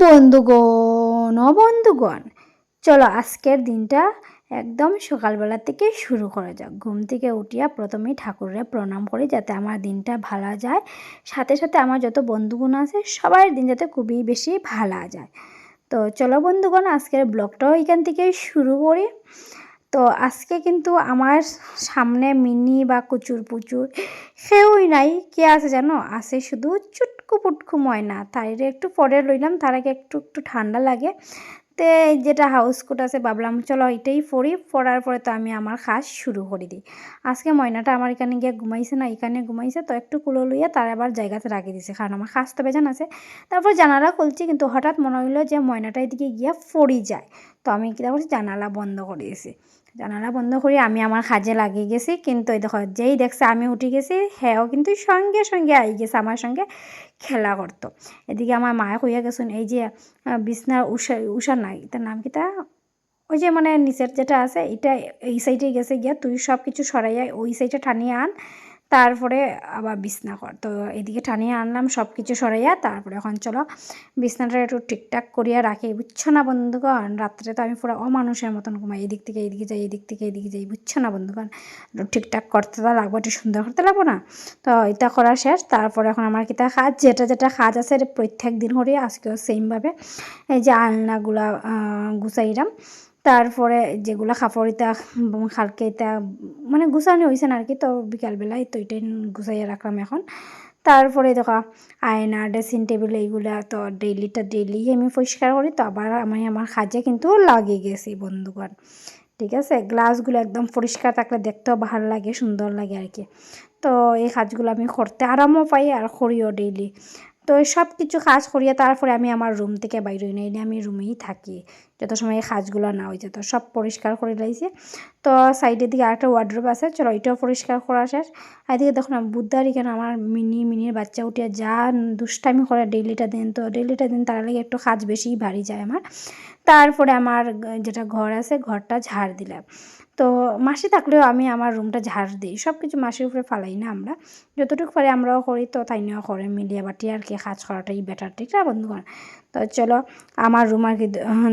বন্ধুগণ বন্ধুগণ চলো আজকের দিনটা একদম সকালবেলা থেকে শুরু করা যাক। ঘুম থেকে উঠিয়া প্রথমেই ঠাকুরের প্রণাম করি যাতে আমার দিনটা ভালো যায়। সাথে সাথে আমার যত বন্ধুগণ আছে, সবার দিন যাতে খুবই বেশি ভালো যায়। তো চলো বন্ধুগণ, আজকের ব্লগটাও এখান থেকে শুরু করি। তো আজকে কিন্তু আমার সামনে মিনি বা কুচুর পুচুর কেউই নাই। কে আছে জানো? আছে শুধু চুটকু পুটকু ময়না তাইরে একটু পরে লইলাম, তার আগে একটু একটু ঠান্ডা লাগে। তে যেটা হাউস কোট আছে, ভাবলাম চলো এটাই পড়ি পড়ার পরে তো আমি আমার কাজ শুরু করে দিই। আজকে ময়নাটা আমার এখানে গিয়ে ঘুমাইছে না, এখানে ঘুমাইছে, তো একটু কুলো লইয়া তার আবার জায়গাতে রাখি দিছে, কারণ আমার কাজ তো বেজান আছে। তারপর জানালা খুলছি, কিন্তু হঠাৎ মনে হইল যে ময়নাটা এদিকে গিয়া পড়ি যায়। তো আমি কী করছি জানালা বন্ধ করে দিয়েছি জানালা বন্ধ করি, আমি আমার কাজে লাগিয়ে গেছি। কিন্তু এই দেখো, যেই দেখছে আমি উঠে গেছি হ্যাঁও কিন্তু সঙ্গে সঙ্গে আই গেছে আমার সঙ্গে খেলা করতো। এদিকে আমার মায়ে কইয়া গেছেন, এই যে বিছনার উষা উষা নাই তার নাম কি তা? ওই যে মানে নিচের যেটা আছে, এটা এই সাইডে গেছে গিয়া, তুই সব কিছু সরাইয়া ওই সাইডে টানিয়ে আন। তারপরে আবার বিছনা কর তো এদিকে টানিয়ে আনলাম সব কিছু সরাইয়া তারপরে এখন চলো বিছনাটা একটু ঠিকঠাক করিয়া রাখি। বুঝছ না বন্ধুগণ? রাত্রে তো আমি পুরো অমানুষের মতন ঘুমাই। এদিক থেকে এদিকে যাই, এদিক থেকে এদিকে যাই, বুঝছ না বন্ধুগণ? ঠিকঠাক করতে তো লাগবো, একটু সুন্দর করতে লাগবো না? তো এটা করা শেষ। তারপরে এখন আমার কিতা কাজ? যেটা যেটা কাজ আছে প্রত্যেক দিন করে। আজকেও সেমভাবে এই যে আলনাগুলা গুছাইলাম। তারপরে যেগুলো খাফড়িতা ইতা মানে গুছানো হয়েছে না আর কি তো বিকালবেলায় তো এটাই গুছাইয়া রাখলাম এখন। তারপরে দেখো, আয়না ড্রেসিং টেবিল এইগুলা তো ডেইলিটা ডেইলি আমি পরিষ্কার করি তো আবার আমি আমার কাজে কিন্তু লাগিয়ে গেছি বন্ধুগণ। ঠিক আছে? গ্লাসগুলো একদম পরিষ্কার থাকলে দেখতেও ভালো লাগে সুন্দর লাগে আর কি তো এই কাজগুলো আমি করতে আরামও পাই আর করিও ডেইলি তো সব কিছু কাজ করিয়া তারপরে আমি আমার রুম থেকে বাইরে হই না আমি রুমেই থাকি। যত সময় এই কাজগুলো না হয়েছে তো সব পরিষ্কার করে লাইছে। তো সাইডের দিকে আরেকটা ওয়ার্ড্রোপ আছে, চলো এটাও পরিষ্কার করা শেষ। এদিকে দেখুন বুধবার এখানে আমার মিনি মিনির বাচ্চা উঠিয়া যা দুষ্টামি করে ডেইলিটা দিন, তো ডেইলিটা দিন তার লাগে একটু কাজ বেশি ভারী যায় আমার। তারপরে আমার যেটা ঘর আছে, ঘরটা ঝাড় দিলাম। তো মাসি থাকলেও আমি আমার রুমটা ঝাড় দিই সব কিছু মাসির উপরে ফালাই না আমরা। যতটুকু পারি আমরাও করি, তো তাই নিয়েও করে মিলিয়ে, বাটি আর কি কাজ করাটাই বেটার ঠিক না বন্ধুগণ? তো চলো, আমার রুম আর কি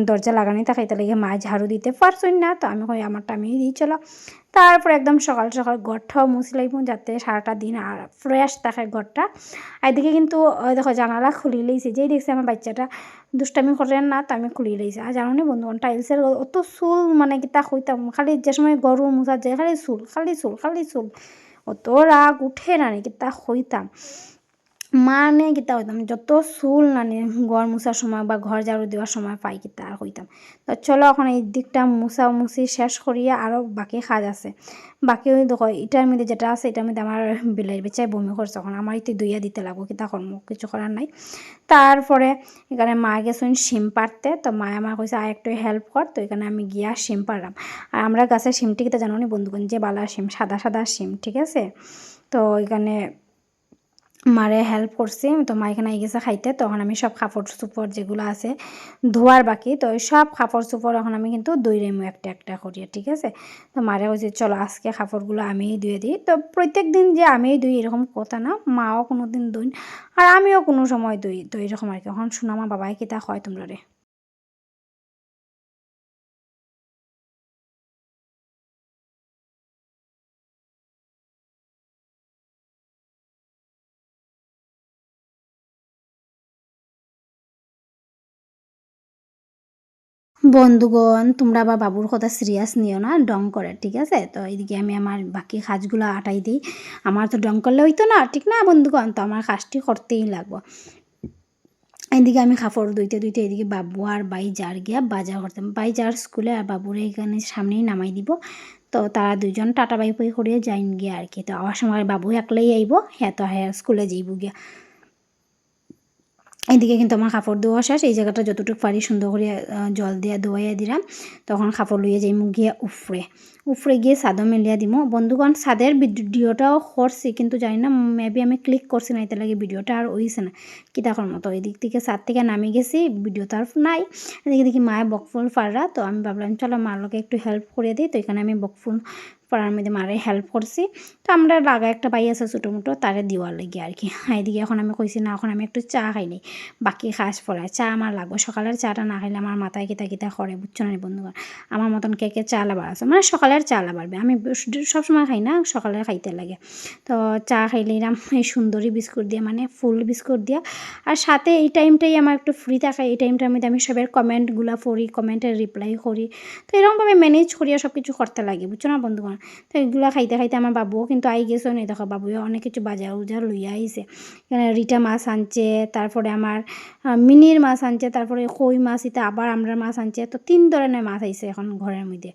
দরজা লাগানি থাকে, তাহলে গিয়ে মা ঝাড়ু দিতে পারছই না, তো আমি কই আমারটা আমি দিই, চলো। তারপর একদম সকাল সকাল ঘরটাও মুছলাইব যাতে সারাটা দিন আর ফ্রেশ থাকে ঘরটা। এদিকে কিন্তু দেখো জানালা খুলি লইছে, যেই দেখছে আমার বাচ্চাটা দুষ্টামি করেন না, তো আমি খুলি লইছি। আর জানো নি বন্ধু টাইলসের অত চুল মানে কিতা হইতাম খালি যে সময় গরু মুছা যায়, খালি চুল খালি চুল খালি চুল। অত রাগ, উঠে না নাকি তা হইতাম মানে গীতা হইতাম, যত চুল নানি ঘর মুছার সময় বা ঘর ঝাড়ু দেওয়ার সময় পাই কিতা আর হইতাম। তো চলো এখন এই দিকটা মুছা মুছি শেষ করিয়া আরও বাকি কাজ আছে। বাকি ওই দেখো এটার মধ্যে যেটা আছে এটার মধ্যে আমার বিলাই বেচাই বমি করছে এখন আমার এতে দুইয়া দিতে লাগবো কিতা কর্ম কিছু করার নাই। তারপরে এখানে মা গেছেন শিম পারতে তো মা আমার কইছে আর একটু হেল্প কর তো এখানে আমি গিয়া শিম পারলাম আর আমরা গাছের শিমটি কিতা জানো নি বন্ধুগণ, যে বালা শিম সাদা সাদা শিম ঠিক আছে? তো এখানে মারে হেল্প করছি, তো মা এখানে গেছে খাইতে, তখন আমি সব কাপড় চোপড় যেগুলো আছে ধোয়ার বাকি, তো ওই সব কাপড় চোপড় এখন আমি কিন্তু দুই রেমু একটা একটা করি, ঠিক আছে? তো মারে বলছি চলো আজকে কাপড়গুলো আমিই ধুয়ে দিই। তো প্রত্যেক দিন যে আমিই দুই এরকম কথা না, মাও কোনো দিন দুই আর আমিও কোনো সময় দুই তো এরকম আর কি। এখন শোনা বাবাই কিতা হয় তোমরা রে? বন্ধুগণ, তোমরা বা বাবুর কথা সিরিয়াস নিও না, ডং করে, ঠিক আছে? তো এইদিকে আমি আমার বাকি কাজগুলো আটাই দিই। আমার তো ডং করলে হইতো না, ঠিক না বন্ধুগণ? তো আমার কাজটি করতেই লাগবো। এইদিকে আমি কাপড় ধুইতে ধুইতে এদিকে বাবু আর বাই যার গিয়া বাজার করতাম বাই যার স্কুলে আর বাবুরে এখানে সামনেই নামাই দিব। তো তারা দুজন টাটা বাই পাই করিয়া যাইন গিয়া আর কি। তো আবার সময় বাবু একলাই আইব হ্যাঁ তো হ্যাঁ স্কুলে যাইব গিয়া। এদিকে কিন্তু আমার কাপড় ধোয়া শেষ। এই জায়গাটা যতটুকু পারি সুন্দর করে জল দিয়া ধোয়াইয়া দিলাম। তখন কাপড় লইয়া যাই মুখ গিয়া উফরে। উফরে গিয়ে সাদও মেলিয়া দিব বন্ধুগণ সাদের ভিডিওটাও করছি, কিন্তু জানি না মেবি আমি ক্লিক করছি না, এতে লাগে ভিডিওটা আর ওইছে না। কি তখন মতো। এদিক থেকে সাদ থেকে নামে গেছি, ভিডিও তো আর নাই। এদিকে দেখি মায়ের বকফুল ফাড়া, তো আমি ভাবলাম, চলো মার লোকে একটু হেল্প করে দিই। তো এখানে আমি বকফুল পড়ার মধ্যে মারে হেল্প করছি। তো আমরা লাগা একটা পাই আছে ছোটো মোটো তারে দিওয়ার লেগে আর কি এইদিকে এখন আমি কইছি, না, এখন আমি একটু চা খাই নি। বাকি খাস পড়ায় চা আমার লাগবে। সকালের চাটা না খাইলে আমার মাথায় কিতা কিতা করে, বুঝছ না বন্ধুগণ আমার মতন কে কে চা লাবার আছে? মানে সকালের চা লাবারবে আমি সবসময় খাই না সকালে খাইতে লাগে। তো চা খাইলে এরম এই সুন্দরী বিস্কুট দিয়ে মানে ফুল বিস্কুট দিয়া। আর সাথে এই টাইমটাই আমার একটু ফ্রি থাকে, এই টাইমটার মধ্যে আমি সবের কমেন্টগুলো পড়ি কমেন্টের রিপ্লাই করি। তো এরকমভাবে ম্যানেজ করিয়া সব কিছু করতে লাগে, বুঝছ না বন্ধুগণ তো এগুলো খাইতে খাইতে আমার বাবুও কিন্তু আই গেছে নেই দেখো বাবুও অনেক কিছু বাজার উজার লইয়া আইছে এখানে রিটা মাছ আনছে তারপরে আমার মিনির মাছ আনছে তারপরে কই মাছ, ইতে আবার আমরা মাছ আনছে। তো তিন ধরনের মাছ আইছে এখন ঘরের মধ্যে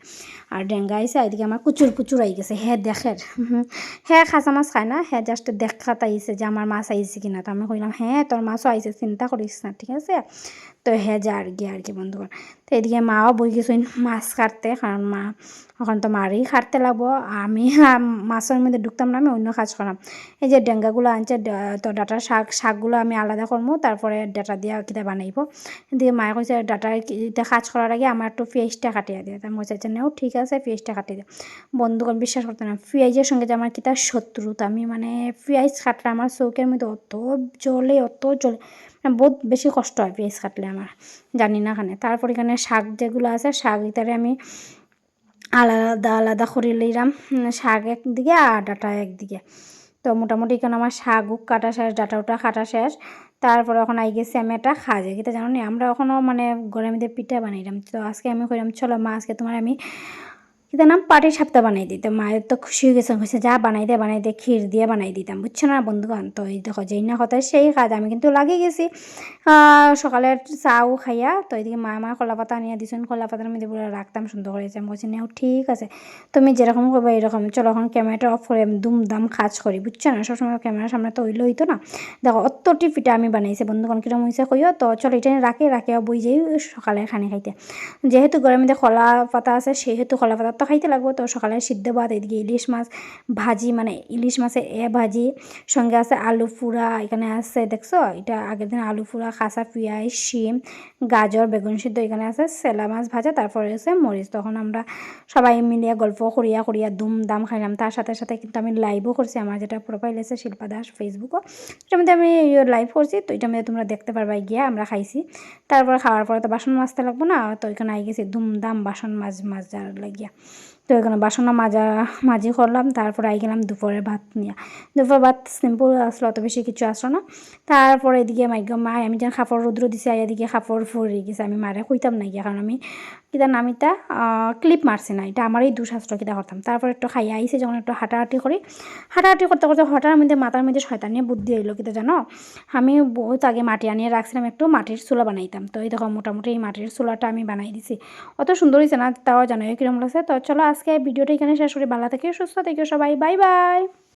আর ডেঙ্গা আইছে এদিকে আমার কুচুর পুচুর আই গেছে। হ্যাঁ দেখের হ্যাঁ খাসা মাছ খায় না হ্যাঁ জাস্ট দেখাত আইছে যে আমার মাছ আইছে কিনা তো আমি কইলাম হ্যাঁ তোর মাছও আইছে চিন্তা করিস না, ঠিক আছে? তো হ্যাঁ যা আর কি আর কি বন্ধুগণ। তো এদিকে মাও বই গেছেন মাছ কাটতে কারণ মা এখন তো মারই কাটতে লাগবো। আমি মাছের মধ্যে ঢুকতাম না, আমি অন্য কাজ করাম এই যে ডেঙ্গাগুলো আনছে তো ডাটার শাক, শাকগুলো আমি আলাদা করব তারপরে ডাটা দিয়ে কিতা বানাইব দিয়ে মায়ে কইছে ডাটার কাজ করার আগে আমার একটু পেঁয়াজটা কাটিয়ে দিয়ে। তার মজা নেও, ঠিক আছে পেঁয়াজটা কাটিয়ে দিয়ে। বন্ধুগণ বিশ্বাস করতে না পেঁয়াজের সঙ্গে যে আমার কিতা শত্রুতা আমি মানে পেঁয়াজ কাটলে আমার চৌকের মধ্যে অত জলে অত জলে বহুত বেশি কষ্ট হয় পেঁয়াজ কাটলে আমার, জানি না খানে তারপর এখানে শাক যেগুলো আছে, শাক ইতারে আমি আলাদা আলাদা করে লইলাম শাক একদিকে আর ডাটা একদিকে। তো মোটামুটি এখানে আমার শাকও কাটা শেষ, ডাটা ওটা কাটা শেষ। তারপরে এখন আই গেছি আমি একটা খাজে। কিন্তু জানো না, আমরা এখনও মানে মধ্যে পিঠা বানাইলাম। তো আজকে আমি কইলাম, চলো মা, আজকে তোমার আমি কিন্তু নাম পাটি সাপ্তাহ বানাই দিতাম মায়ের তো খুশি হয়ে গেছে হয়েছে যা বানাই দে বানাই দে, ক্ষীর দিয়ে বানাই দিতাম। বুঝছ না বন্ধুগণ? তো এই দেখো, যেই না কথা সেই কাজ। আমি কিন্তু লাগিয়ে গেছি সকালের চাও খাইয়া, তো এইদিকে মা মা কলা পাতা নিয়ে দিছেন। কলা পাতার মধ্যে পুরো রাখতাম সুন্দর করে আমি বলছি নেও, ঠিক আছে। তুমি যেরকম করব এরকম চলো, এখন ক্যামেরাটা অফ করে দুমদাম কাজ করি, বুঝছ না? সবসময় ক্যামেরার সামনে তো ওইলো হইতো না? দেখো অত টিপিটা আমি বানাইছি, বন্ধুগণ কিরম হয়েছে কইও? তো চলো, এটা রাখে রাখে বই যাই সকালে খানি খাইতে। যেহেতু মধ্যে কলা পাতা আছে, সেহেতু কলা পাতা তো খাইতে লাগবো। তো সকালে সিদ্ধ ভাত, এদিকে ইলিশ মাছ ভাজি মানে ইলিশ মাছের এ ভাজি। সঙ্গে আছে আলু ফুরা এখানে আছে দেখছ? এটা আগের দিন আলু ফুরা খাসা পেঁয়াজ, শিম, গাজর, বেগুন সিদ্ধ, এখানে আছে সেলা মাছ ভাজা, তারপরে আছে মরিচ। তখন আমরা সবাই মিলিয়ে গল্প করিয়া করিয়া দুম দাম খাইলাম। তার সাথে সাথে কিন্তু আমি লাইভও করছি। আমার যেটা প্রোফাইল আছে শিল্পা দাস ফেসবুকও এটার মধ্যে আমি লাইভ করছি। তো এটার মধ্যে তোমরা দেখতে পারবা গিয়া আমরা খাইছি। তারপর খাওয়ার পরে তো বাসন মাজতে লাগবো না? তো এখানে আই গেছি দুমদাম বাসন মাছ মাজার লাগিয়া। তো এখানে বাসনও মাজা, মাজি করলাম, তারপরে আই গেলাম দুপুরের ভাত নিয়ে। দুপুর ভাত সিম্পল আসলো অত বেশি কিছু আসলো না। তারপরে এদিকে মাইক মা আমি যেন খাপড় রুদ্র দিছি দিছে এদিকে খাপড় ফুরি গেছে, আমি মারে কইতাম না গিয়ে কারণ আমি কিতা নামিতা ক্লিপ মারছি না। এটা আমারই দুঃশাস্ত্র কিতা করতাম তারপর একটু খাইয়া আইসে যখন একটু হাঁটাহাঁটি করি। হাঁটাহাঁটি করতে করতে হঠাৎ মধ্যে মাথার মধ্যে শয়তানিয়ে বুদ্ধি এলো কিতা জানো? আমি বহুত আগে মাটি আনিয়ে রাখছিলাম, একটু মাটির চুলা বানাইতাম। তো এই দেখো, মোটামুটি এই মাটির চুলাটা আমি বানাই দিছি। অত সুন্দর হয়েছে না, তাও জানো কিরম লাগছে। তো চলো আজকে ভিডিওটা এখানে শেষ করি। ভালো থেকে, সুস্থ থেকে সবাই। Bye bye.